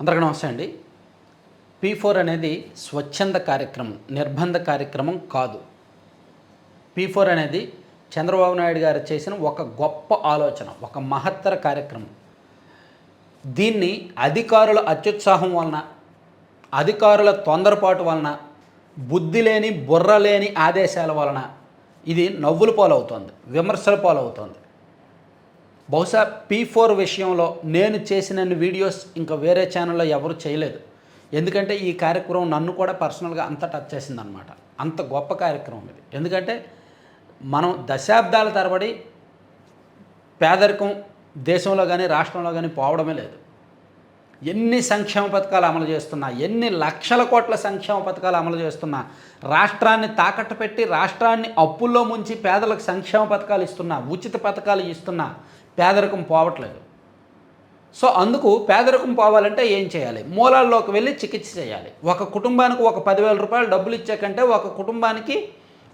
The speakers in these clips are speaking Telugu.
అందరికీ నమస్తే అండి. పీ ఫోర్ అనేది స్వచ్ఛంద కార్యక్రమం నిర్బంధ కార్యక్రమం కాదు. పీ ఫోర్ అనేది చంద్రబాబు నాయుడు గారు చేసిన ఒక గొప్ప ఆలోచన ఒక మహత్తర కార్యక్రమం. దీన్ని అధికారుల అత్యుత్సాహం వలన అధికారుల తొందరపాటు వలన బుద్ధి లేని బుర్ర లేని ఆదేశాల వలన ఇది నవ్వుల పాలవుతోంది విమర్శల పాలవుతోంది. బహుశా పీ ఫోర్ విషయంలో నేను చేసిన వీడియోస్ ఇంకా వేరే ఛానల్లో ఎవరు చేయలేదు. ఎందుకంటే ఈ కార్యక్రమం నన్ను కూడా పర్సనల్గా అంత టచ్ చేసిందనమాట అంత గొప్ప కార్యక్రమం ఇది. ఎందుకంటే మనం దశాబ్దాల తరబడి పేదరికం దేశంలో కానీ రాష్ట్రంలో కానీ పోవడమే లేదు. ఎన్ని సంక్షేమ పథకాలు అమలు చేస్తున్నా ఎన్ని లక్షల కోట్ల సంక్షేమ పథకాలు అమలు చేస్తున్నా రాష్ట్రాన్ని తాకట్టు పెట్టి రాష్ట్రాన్ని అప్పుల్లో ముంచి పేదలకు సంక్షేమ పథకాలు ఇస్తున్నా ఉచిత పథకాలు ఇస్తున్నా పేదరికం పోవట్లేదు. సో అందుకు పేదరికం పోవాలంటే ఏం చేయాలి? మూలాల్లోకి వెళ్ళి చికిత్స చేయాలి. ఒక కుటుంబానికి ఒక పదివేల రూపాయలు డబ్బులు ఇచ్చే కంటే ఒక కుటుంబానికి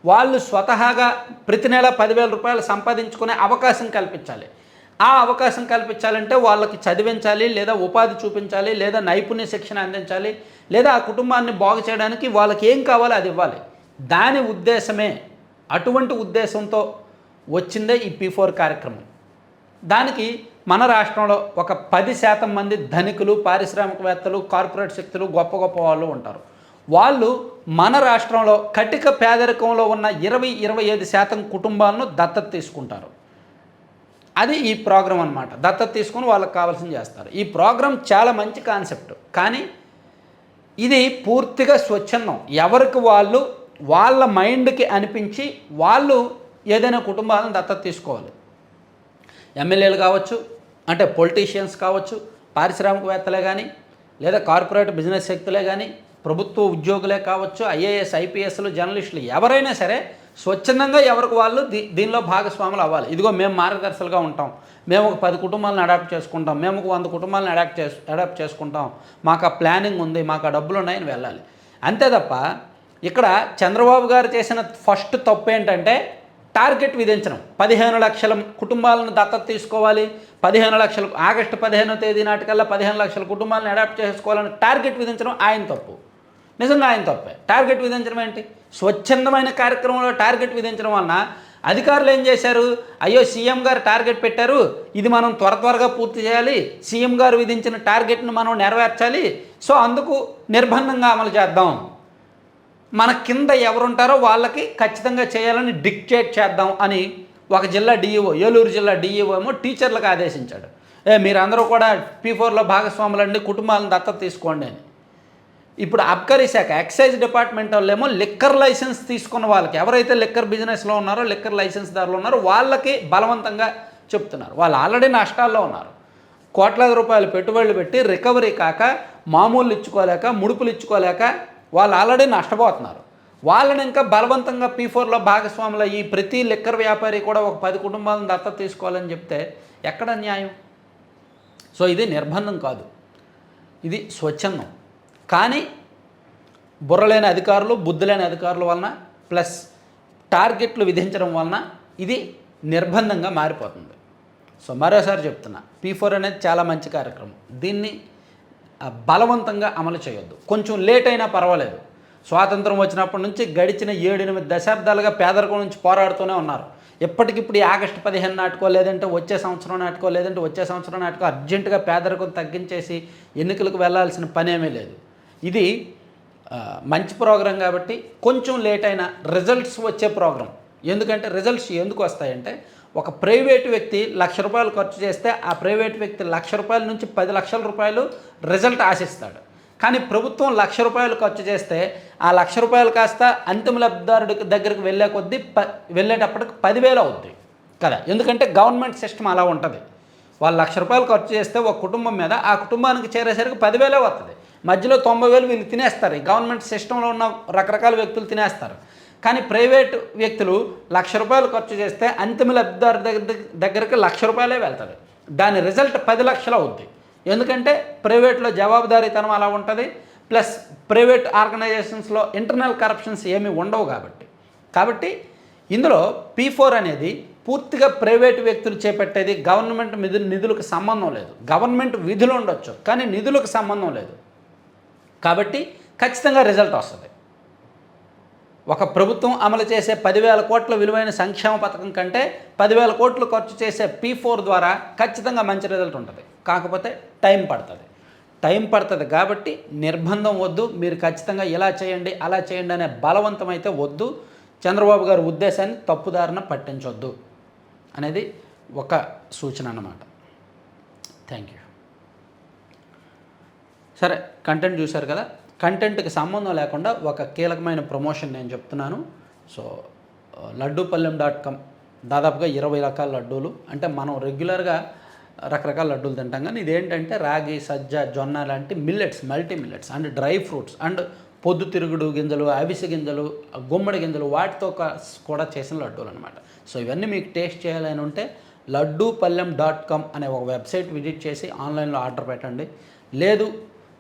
వాళ్ళు స్వతహాగా ప్రతి నెల పదివేల రూపాయలు సంపాదించుకునే అవకాశం కల్పించాలి. ఆ అవకాశం కల్పించాలంటే వాళ్ళకి చదివించాలి లేదా ఉపాధి చూపించాలి లేదా నైపుణ్య శిక్షణ అందించాలి లేదా ఆ కుటుంబాన్ని బాగు చేయడానికి వాళ్ళకి ఏం కావాలో అది ఇవ్వాలి. దాని ఉద్దేశమే అటువంటి ఉద్దేశంతో వచ్చిందే ఈ పీ ఫోర్ కార్యక్రమం. దానికి మన రాష్ట్రంలో ఒక పది శాతం మంది ధనికులు పారిశ్రామికవేత్తలు కార్పొరేట్ శక్తులు గొప్ప గొప్ప వాళ్ళు ఉంటారు. వాళ్ళు మన రాష్ట్రంలో కటిక పేదరికంలో ఉన్న ఇరవై ఇరవై ఐదు శాతం కుటుంబాలను దత్తత తీసుకుంటారు. అది ఈ ప్రోగ్రాం అనమాట దత్తత తీసుకుని వాళ్ళకి కావాల్సింది చేస్తారు. ఈ ప్రోగ్రాం చాలా మంచి కాన్సెప్ట్. కానీ ఇది పూర్తిగా స్వచ్ఛందం. ఎవరికి వాళ్ళు వాళ్ళ మైండ్కి అనిపించి వాళ్ళు ఏదైనా కుటుంబాలను దత్తత తీసుకోవాలి. ఎమ్మెల్యేలు కావచ్చు అంటే పొలిటీషియన్స్ కావచ్చు పారిశ్రామికవేత్తలే కానీ లేదా కార్పొరేట్ బిజినెస్ శక్తులే కానీ ప్రభుత్వ ఉద్యోగులే కావచ్చు ఐఏఎస్ ఐపీఎస్లు జర్నలిస్టులు ఎవరైనా సరే స్వచ్ఛందంగా ఎవరికి వాళ్ళు దీ దీనిలో భాగస్వాములు అవ్వాలి. ఇదిగో మేము మార్గదర్శులుగా ఉంటాం. మేము ఒక పది కుటుంబాలను అడాప్ట్ చేసుకుంటాం. మేము ఒక వంద కుటుంబాలను అడాప్ట్ చేసు అడాప్ట్ చేసుకుంటాం. మాకు ఆ ప్లానింగ్ ఉంది మాకు ఆ డబ్బులు ఉన్నాయని వెళ్ళాలి. అంతే తప్ప ఇక్కడ చంద్రబాబు గారు చేసిన ఫస్ట్ తప్పు ఏంటంటే టార్గెట్ విధించడం. పదిహేను లక్షల కుటుంబాలను దత్తత తీసుకోవాలి. పదిహేను లక్షల ఆగస్టు పదిహేనో తేదీ నాటికల్లా పదిహేను లక్షల కుటుంబాలను అడాప్ట్ చేసుకోవాలని టార్గెట్ విధించడం ఆయన తప్పు. నిజంగా ఆయన తప్పే. టార్గెట్ విధించడం ఏంటి? స్వచ్ఛందమైన కార్యక్రమంలో టార్గెట్ విధించడం వలన అధికారులు ఏం చేశారు? అయ్యో సీఎం గారు టార్గెట్ పెట్టారు. ఇది మనం త్వర త్వరగా పూర్తి చేయాలి. సీఎం గారు విధించిన టార్గెట్ను మనం నెరవేర్చాలి. సో అందుకు నిర్బంధంగా అమలు చేద్దాం. మన కింద ఎవరుంటారో వాళ్ళకి ఖచ్చితంగా చేయాలని డిక్టేట్ చేద్దాం అని ఒక జిల్లా డిఈఓ ఏలూరు జిల్లా డిఈఓ ఏమో టీచర్లకు ఆదేశించాడు. ఏ మీరందరూ కూడా పీ ఫోర్లో భాగస్వాములండి కుటుంబాలను దత్తత తీసుకోండి అని. ఇప్పుడు అబ్కరీ శాఖ ఎక్సైజ్ డిపార్ట్మెంట్ వాళ్ళేమో లిక్కర్ లైసెన్స్ తీసుకున్న వాళ్ళకి ఎవరైతే లిక్కర్ బిజినెస్లో ఉన్నారో లిక్కర్ లైసెన్స్ దారులు ఉన్నారో వాళ్ళకి బలవంతంగా చెప్తున్నారు. వాళ్ళు ఆల్రెడీ నష్టాల్లో ఉన్నారు. కోట్లాది రూపాయలు పెట్టుబడులు పెట్టి రికవరీ కాక మామూలు ఇచ్చుకోలేక ముడుపులు ఇచ్చుకోలేక వాళ్ళు ఆల్రెడీ నష్టపోతున్నారు. వాళ్ళని ఇంకా బలవంతంగా పీ ఫోర్లో భాగస్వాములు ఈ ప్రతి లిక్కర్ వ్యాపారి కూడా ఒక పది కుటుంబాలను దత్తత తీసుకోవాలని చెప్తే ఎక్కడ న్యాయం? సో ఇది నిర్బంధం కాదు. ఇది స్వచ్ఛందం. కానీ బుర్రలేని అధికారులు బుద్ధి లేని అధికారుల వలన ప్లస్ టార్గెట్లు విధించడం వలన ఇది నిర్బంధంగా మారిపోతుంది. సో మరోసారి చెప్తున్నా పీ ఫోర్ అనేది చాలా మంచి కార్యక్రమం. దీన్ని బలవంతంగా అమలు చేయొద్దు. కొంచెం లేట్ అయినా పర్వాలేదు. స్వాతంత్రం వచ్చినప్పటి నుంచి గడిచిన ఏడెనిమిది దశాబ్దాలుగా పేదరికం నుంచి పోరాడుతూనే ఉన్నారు. ఎప్పటికిప్పుడు ఆగస్టు పదిహేను నాటుకో లేదంటే వచ్చే సంవత్సరం నాటుకో లేదంటే వచ్చే సంవత్సరం నాటుకో అర్జెంటుగా పేదరికం తగ్గించేసి ఎన్నికలకు వెళ్ళాల్సిన పనేమీ లేదు. ఇది మంచి ప్రోగ్రాం కాబట్టి కొంచెం లేట్ అయినా రిజల్ట్స్ వచ్చే ప్రోగ్రాం. ఎందుకంటే రిజల్ట్స్ ఎందుకు వస్తాయంటే ఒక ప్రైవేటు వ్యక్తి లక్ష రూపాయలు ఖర్చు చేస్తే ఆ ప్రైవేటు వ్యక్తి లక్ష రూపాయల నుంచి పది లక్షల రూపాయలు రిజల్ట్ ఆశిస్తాడు. కానీ ప్రభుత్వం లక్ష రూపాయలు ఖర్చు చేస్తే ఆ లక్ష రూపాయలు కాస్త అంతిమ లబ్ధిదారుడి దగ్గరికి వెళ్ళే కొద్దీ ప వెళ్ళేటప్పటికి పదివేలు అవుద్ది కదా. ఎందుకంటే గవర్నమెంట్ సిస్టమ్ అలా ఉంటుంది. వాళ్ళు లక్ష రూపాయలు ఖర్చు చేస్తే ఒక కుటుంబం మీద ఆ కుటుంబానికి చేరేసరికి పదివేలే వస్తుంది మధ్యలో తొంభై వేలు వీళ్ళు తినేస్తారు. ఈ గవర్నమెంట్ సిస్టంలో ఉన్న రకరకాల వ్యక్తులు తినేస్తారు. కానీ ప్రైవేట్ వ్యక్తులు లక్ష రూపాయలు ఖర్చు చేస్తే అంతిమ లబ్ధిదారు దగ్గర దగ్గరికి లక్ష రూపాయలే వెళ్తుంది. దాని రిజల్ట్ పది లక్షలు అవుద్ది. ఎందుకంటే ప్రైవేట్లో జవాబుదారీతనం అలా ఉంటుంది. ప్లస్ ప్రైవేట్ ఆర్గనైజేషన్స్లో ఇంటర్నల్ కరప్షన్స్ ఏమీ ఉండవు కాబట్టి. కాబట్టి ఇందులో పీ ఫోర్ అనేది పూర్తిగా ప్రైవేట్ వ్యక్తులు చేపట్టేది గవర్నమెంట్ నిధులకు సంబంధం లేదు. గవర్నమెంట్ విధులు ఉండొచ్చు కానీ నిధులకు సంబంధం లేదు. కాబట్టి ఖచ్చితంగా రిజల్ట్ వస్తుంది. ఒక ప్రభుత్వం అమలు చేసే పదివేల కోట్ల విలువైన సంక్షేమ పథకం కంటే పదివేల కోట్లు ఖర్చు చేసే పీ ఫోర్ ద్వారా ఖచ్చితంగా మంచి రిజల్ట్ ఉంటుంది. కాకపోతే టైం పడుతుంది. టైం పడుతుంది కాబట్టి నిర్బంధం వద్దు మీరు ఖచ్చితంగా ఇలా చేయండి అలా చేయండి అనే బలవంతం అయితే వద్దు. చంద్రబాబు గారి ఉద్దేశాన్ని తప్పుదారిన పట్టించొద్దు అనేది ఒక సూచన అన్నమాట. థ్యాంక్ యూ సరే కంటెంట్ చూశారు కదా? కంటెంట్కి సంబంధం లేకుండా ఒక కీలకమైన ప్రమోషన్ నేను చెప్తున్నాను. సో లడ్డూపల్లెం డాట్ కామ్ దాదాపుగా ఇరవై రకాల లడ్డూలు. అంటే మనం రెగ్యులర్గా రకరకాల లడ్డూలు తింటాం కానీ ఇదేంటంటే రాగి సజ్జ జొన్న లాంటి millets multi millets and dry fruits and పొద్దుతిరుగుడు గింజలు అవిసె గింజలు గుమ్మడి గింజలు వాటితో కూడా చేసిన లడ్డూలు అనమాట సో ఇవన్నీ మీకు టేస్ట్ చేయాలని ఉంటే లడ్డూపల్లెం డాట్ కామ్ అనే ఒక వెబ్సైట్ విజిట్ చేసి ఆన్లైన్లో ఆర్డర్ పెట్టండి. లేదు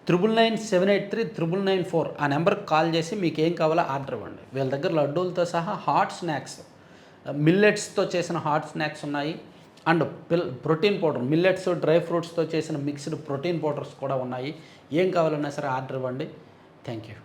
triple nine seven eight three triple nine four ఆ నెంబర్కి కాల్ చేసి మీకు ఏం కావాలో ఆర్డర్ ఇవ్వండి. వీళ్ళ దగ్గర లడ్డూలతో సహా హాట్ స్నాక్స్ మిల్లెట్స్తో చేసిన హాట్ స్నాక్స్ ఉన్నాయి. అండ్ పిల్ ప్రోటీన్ పౌడర్ మిల్లెట్స్ డ్రై ఫ్రూట్స్తో చేసిన మిక్స్డ్ ప్రోటీన్ పౌడర్స్ కూడా ఉన్నాయి. ఏం కావాలన్నా సరే ఆర్డర్ ఇవ్వండి. Thank you.